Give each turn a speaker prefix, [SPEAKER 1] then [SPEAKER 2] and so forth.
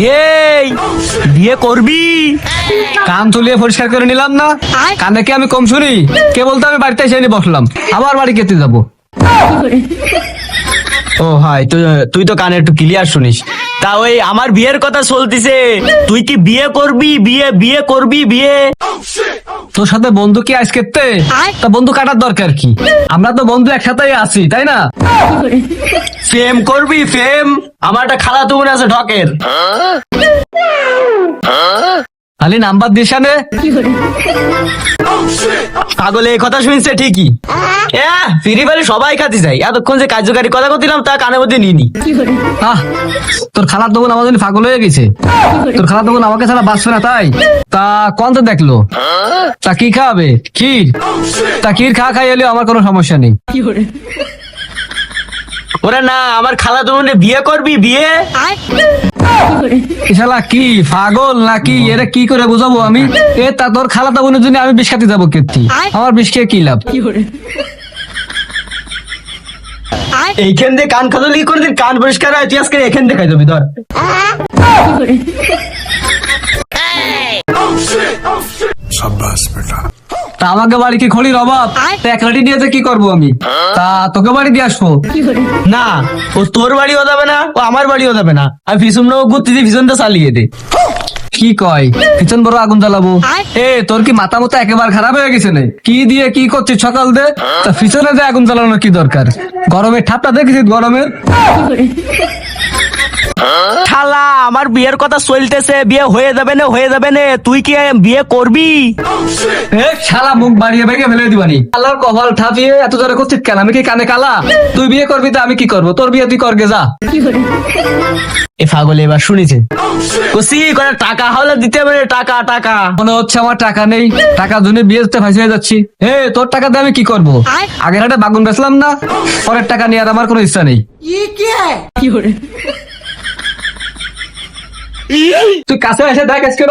[SPEAKER 1] এই বিয়ে করবি?
[SPEAKER 2] কান পরিষ্কার করে নিলাম না? কানে কি আমি কম শুনি? কে বলতো আমি বাড়িতে এসে বসলাম? আবার বাড়ি কেটে যাব।
[SPEAKER 1] ও হাই তুই তুই তো কানে একটু ক্লিয়ার শুনিস। তা ওই আমার বিয়ের কথা চলতিছে। তুই কি বিয়ে করবি? বিয়ে বিয়ে করবি? বিয়ে?
[SPEAKER 2] তোর সাথে বন্ধু কি আজকে কেটে তা বন্ধু কাটার দরকার কি? আমরা তো বন্ধু একসাথেই আছি তাই না?
[SPEAKER 1] ফেম করবি ফেম। আমার একটা খালা তুমি আছে ঢকের।
[SPEAKER 2] খালি নাম্বার দিস
[SPEAKER 1] পাগলে, এই কথা শুনছে ঠিকই। হ্যাঁ ফিরি ফারি সবাই খাতে যাই এতক্ষণ যে কার্যকারী কথা করছিলাম তা কানে মধ্যে নিনি
[SPEAKER 2] আহ, তোর খালার দোকান আমার পাগল হয়ে গেছে। তোর খালার দোকান আমাকে ছাড়া বাঁচবে না, তাই? তা কোন তো দেখল? তা কি খাবে? ক্ষীর? তা ক্ষীর খা খাই এলে আমার কোনো সমস্যা নেই।
[SPEAKER 1] ওরে না আমার খালা তুমনে বিয়ে করবি বিয়ে?
[SPEAKER 2] শালা কি পাগল নাকি? এরা কি করে বুঝাবো আমি? এ তা তোর খালা তো বোনের জন্য আমি বিষ খাতে যাব কীর্তি। আমার বিষ খেয়ে কি লাভ?
[SPEAKER 1] এইখান দিয়ে কান খাদলি করে দিন কান পরিষ্কার হয় তুই আজকে এখান দিয়ে খাই যাবি ধর।
[SPEAKER 2] তা আমাকে বাড়ি কি খড়ির অভাব? এক লাঠি নিয়ে কি করব আমি? তা তোকে বাড়ি দিয়ে আসব?
[SPEAKER 1] না ও তোর বাড়িও যাবে না ও আমার বাড়িও যাবে না। আমি পিছন ঘুরতে দিয়ে চালিয়ে দে।
[SPEAKER 2] কি কয়? পিছন বড় আগুন জ্বালাবো। এ তোর কি মাথা মতো একেবারে খারাপ হয়ে গেছে না? কি দিয়ে কি করছিস সকাল দে? তা পিছনে যে আগুন জ্বালানোর কি দরকার? গরমের ঠাপটা দেখেছিস গরমের?
[SPEAKER 1] শালা আমার বিয়ের কথা চলতেছে বিয়ে হয়ে যাবে না হয়ে যাবে না। তুই কি বিয়ে করবি?
[SPEAKER 2] এ শালা মুখ বাড়িয়ে ভেঙে ফেলে দিবানি আল্লাহর কপাল ঠাপিয়ে এত জোরে করছিস কেন? আমি কি কানে কালা? তুই বিয়ে করবি তো আমি কি করব? তোর বিয়ে তুই করগে যা।
[SPEAKER 1] এ পাগল এবার শুনেছে। কসি করে টাকা হলে দিতে হবে রে, টাকা টাকা।
[SPEAKER 2] মনে হচ্ছে আমার টাকা নেই। টাকা জন্য বিয়েতে ফাঁসি হয়ে যাচ্ছি। এ তোর টাকা দিয়ে আমি কি করব? আগের হাটে বাগুন বেচলাম না পরের টাকা নিয়ে আর আমার কোনো ইচ্ছা নেই। তুই কাছে এসে দেখ আজকে